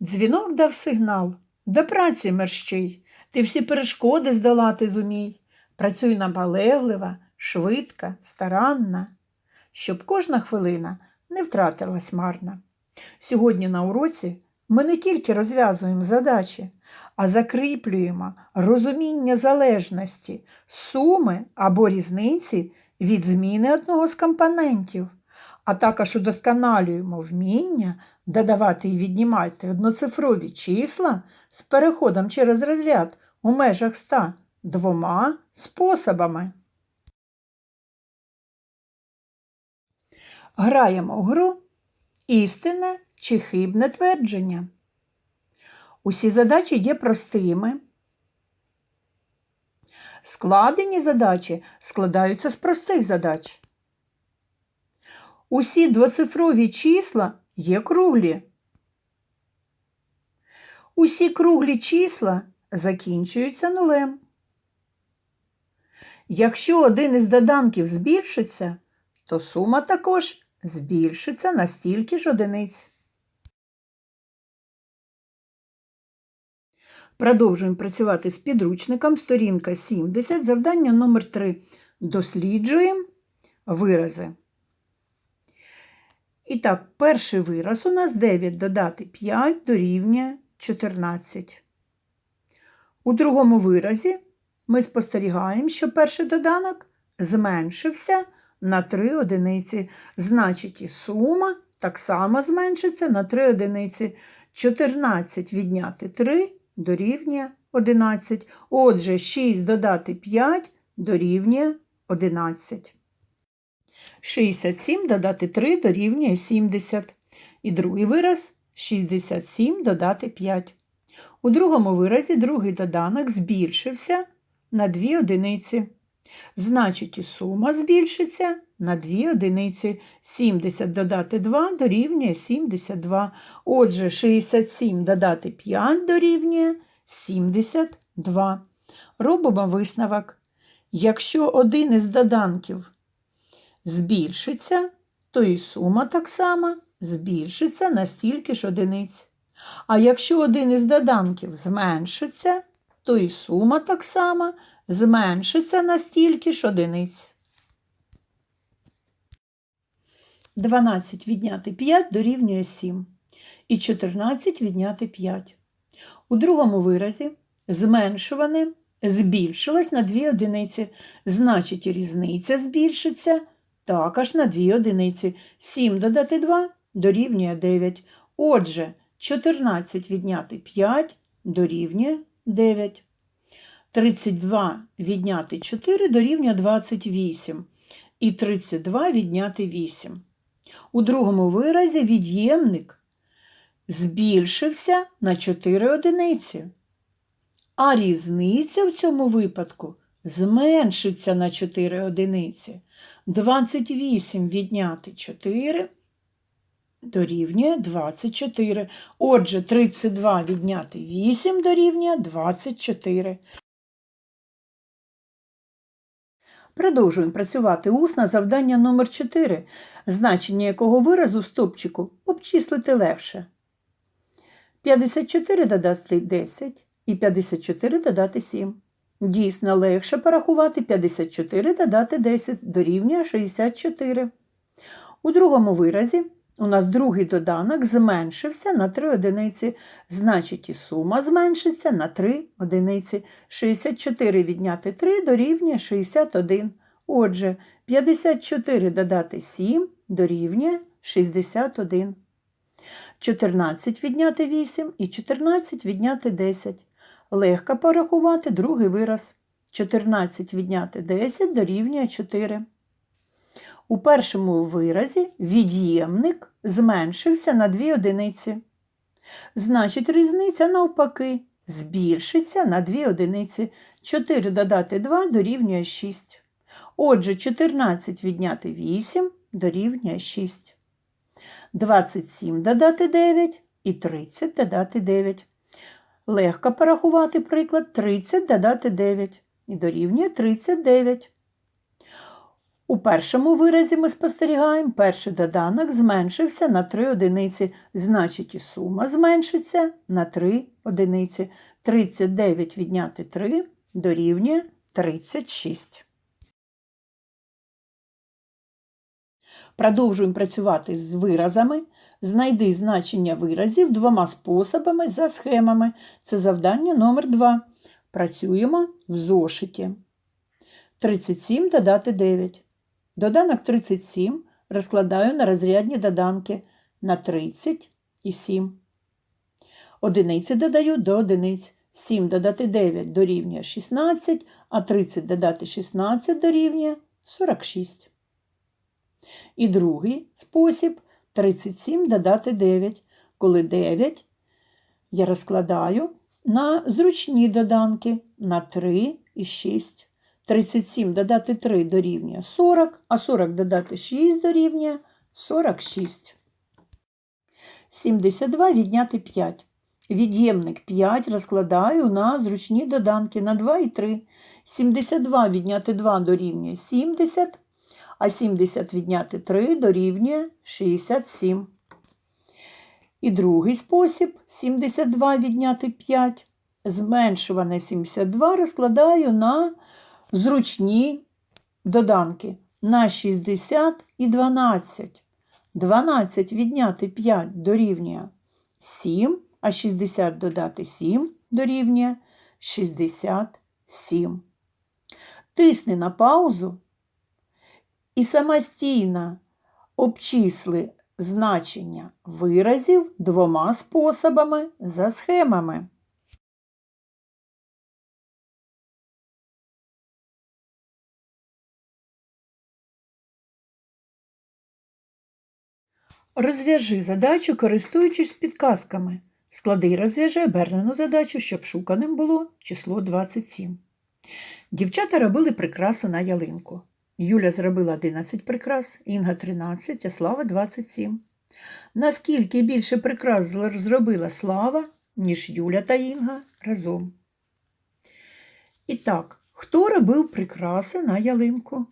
Дзвінок дав сигнал. До праці мерщій, ти всі перешкоди здолати зумій. Працюй наполеглива, швидка, старанна, щоб кожна хвилина не втратилась марна. Сьогодні на уроці ми не тільки розв'язуємо задачі, а закріплюємо розуміння залежності, суми або різниці від зміни одного з компонентів, а також удосконалюємо вміння додавати і віднімати одноцифрові числа з переходом через розряд у межах ста двома способами. Граємо в гру істинне чи хибне твердження. Усі задачі є простими. Складені задачі складаються з простих задач. Усі двоцифрові числа є круглі. Усі круглі числа закінчуються нулем. Якщо один із доданків збільшиться, то сума також збільшиться на стільки ж одиниць. Продовжуємо працювати з підручником. Сторінка 70, завдання номер 3. Досліджуємо вирази. І так, перший вираз у нас 9 додати 5 дорівнює 14. У другому виразі ми спостерігаємо, що перший доданок зменшився на 3 одиниці. Значить, і сума так само зменшиться на 3 одиниці. 14 відняти 3 дорівнює 11. Отже, 6 додати 5 дорівнює 11. 67 додати 3 дорівнює 70. І другий вираз 67 додати 5. У другому виразі другий доданок збільшився на 2 одиниці. Значить, і сума збільшиться на 2 одиниці. 70 додати 2 дорівнює 72. Отже, 67 додати 5 дорівнює 72. Робимо висновок. Якщо один із доданків збільшиться, то і сума так само збільшиться на стільки ж одиниць. А якщо один із доданків зменшиться, то і сума так само зменшиться на стільки ж одиниць. 12 відняти 5 дорівнює 7. І 14 відняти 5. У другому виразі зменшуване збільшилось на 2 одиниці. Значить, різниця збільшиться також на 2 одиниці. 7 додати 2 дорівнює 9. Отже, 14 відняти 5 дорівнює 9. 32 відняти 4 дорівнює 28. І 32 відняти 8. У другому виразі від'ємник збільшився на 4 одиниці. А різниця в цьому випадку зменшиться на 4 одиниці. 28 відняти 4 дорівнює 24. Отже, 32 відняти 8 дорівнює 24. Продовжуємо працювати усно завдання номер 4 значення якого виразу стопчику обчислити легше. 54 додати 10 і 54 додати 7. Дійсно, легше порахувати 54 додати 10 дорівнює 64. У другому виразі у нас другий доданок зменшився на 3 одиниці, значить і сума зменшиться на 3 одиниці. 64 відняти 3 дорівнює 61. Отже, 54 додати 7 дорівнює 61. 14 відняти 8 і 14 відняти 10. Легко порахувати другий вираз. 14 відняти 10 дорівнює 4. У першому виразі від'ємник зменшився на 2 одиниці. Значить, різниця навпаки збільшиться на 2 одиниці. 4 додати 2 дорівнює 6. Отже, 14 відняти 8 дорівнює 6. 27 додати 9 і 30 додати 9. Легко порахувати приклад 30 додати 9 і дорівнює 39. У першому виразі ми спостерігаємо, перший доданок зменшився на 3 одиниці, значить і сума зменшиться на 3 одиниці. 39 відняти 3 дорівнює 36. Продовжуємо працювати з виразами. Знайди значення виразів двома способами за схемами. Це завдання номер 2. Працюємо в зошиті. 37 додати 9. Доданок 37 розкладаю на розрядні доданки на 30 і 7. Одиниці додаю до одиниць. 7 додати 9 дорівнює 16, а 30 додати 16 дорівнює 46. І другий спосіб 37 додати 9. Коли 9 я розкладаю на зручні доданки на 3 і 6. 37 додати 3 дорівнює 40, а 40 додати 6 дорівнює 46. 72 відняти 5. Від'ємник 5 розкладаю на зручні доданки на 2 і 3. 72 відняти 2 дорівнює 70, а 70 відняти 3 дорівнює 67. І другий спосіб 72 відняти 5. Зменшуване 72 розкладаю на зручні доданки на 60 і 12. 12 відняти 5 дорівнює 7, а 60 додати 7 дорівнює 67. Тисни на паузу і самостійно обчисли значення виразів двома способами за схемами. Розв'яжи задачу, користуючись підказками. Склади і розв'яжи обернену задачу, щоб шуканим було число 27. Дівчата робили прикраси на ялинку. Юля зробила 11 прикрас, Інга 13, а Слава 27. Наскільки більше прикрас зробила Слава, ніж Юля та Інга разом? І так, хто робив прикраси на ялинку?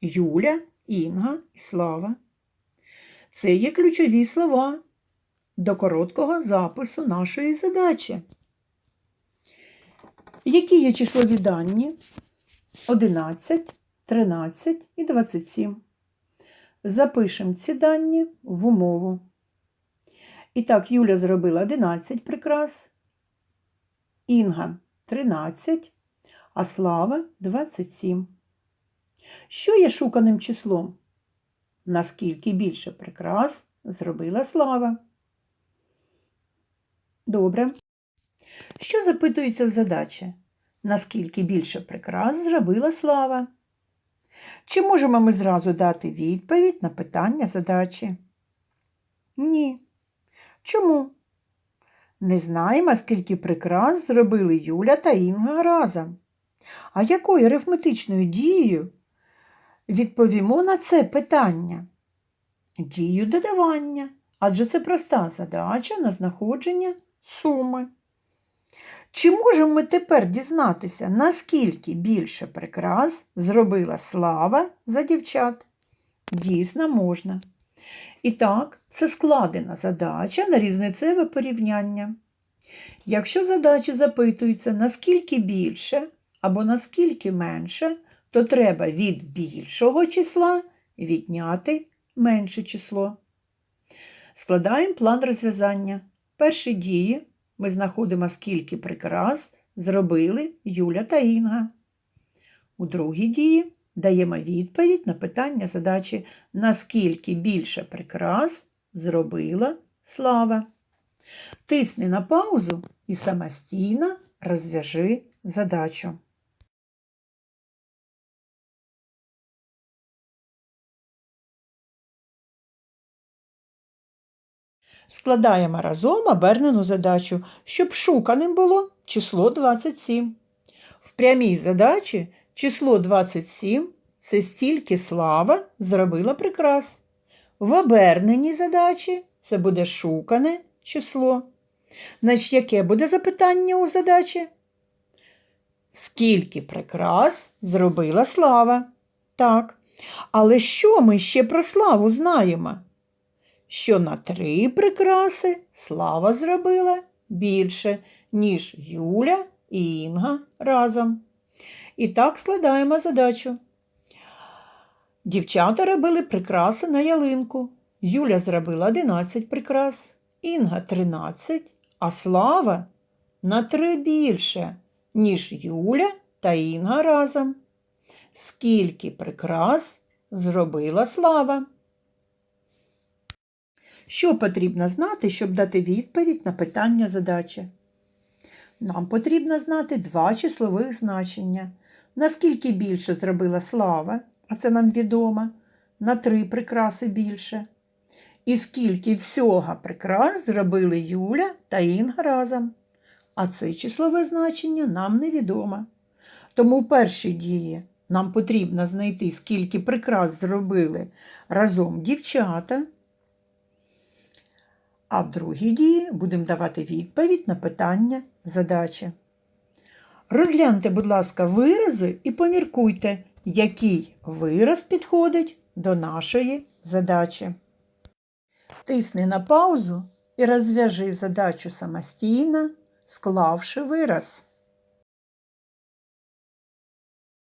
Юля, Інга і Слава. Це є ключові слова до короткого запису нашої задачі. Які є числові дані? 11, 13 і 27. Запишемо ці дані в умову. І так, Юля зробила 11 прикрас, Інга 13, а Слава 27. Що є шуканим числом? Наскільки більше прикрас зробила Слава? Добре. Що запитується в задачі? Наскільки більше прикрас зробила Слава? Чи можемо ми зразу дати відповідь на питання задачі? Ні. Чому? Не знаємо, скільки прикрас зробили Юля та Інга разом. А якою арифметичною дією відповімо на це питання? Дію додавання, адже це проста задача на знаходження суми. Чи можемо ми тепер дізнатися, наскільки більше прикрас зробила слава за дівчат? Дійсно, можна. І так, це складена задача на різницеве порівняння. Якщо в задачі запитується, наскільки більше або наскільки менше, то треба від більшого числа відняти менше число. Складаємо план розв'язання. Перші дії ми знаходимо, скільки прикрас зробили Юля та Інга. У другій дії даємо відповідь на питання задачі, наскільки більше прикрас зробила Слава. Тисни на паузу і самостійно розв'яжи задачу. Складаємо разом обернену задачу, щоб шуканим було число 27. В прямій задачі число 27 це стільки слава зробила прикрас. В оберненій задачі це буде шукане число. Значить, яке буде запитання у задачі? Скільки прикрас зробила слава? Так. Але що ми ще про славу знаємо? Що на три прикраси слава зробила більше, ніж Юля і Інга разом. І так складаємо задачу. Дівчата робили прикраси на ялинку. Юля зробила 11 прикрас, Інга 13, а Слава на три більше, ніж Юля та Інга разом. Скільки прикрас зробила Слава? Що потрібно знати, щоб дати відповідь на питання задачі? Нам потрібно знати два числових значення. Наскільки більше зробила Слава, а це нам відомо, на три прикраси більше. І скільки всього прикрас зробили Юля та Інга разом. А це числове значення нам невідомо. Тому в першій дії нам потрібно знайти, скільки прикрас зробили разом дівчата. А в другій дії будемо давати відповідь на питання задачі. Розгляньте, будь ласка, вирази і поміркуйте, який вираз підходить до нашої задачі. Тисни на паузу і розв'яжи задачу самостійно, склавши вираз.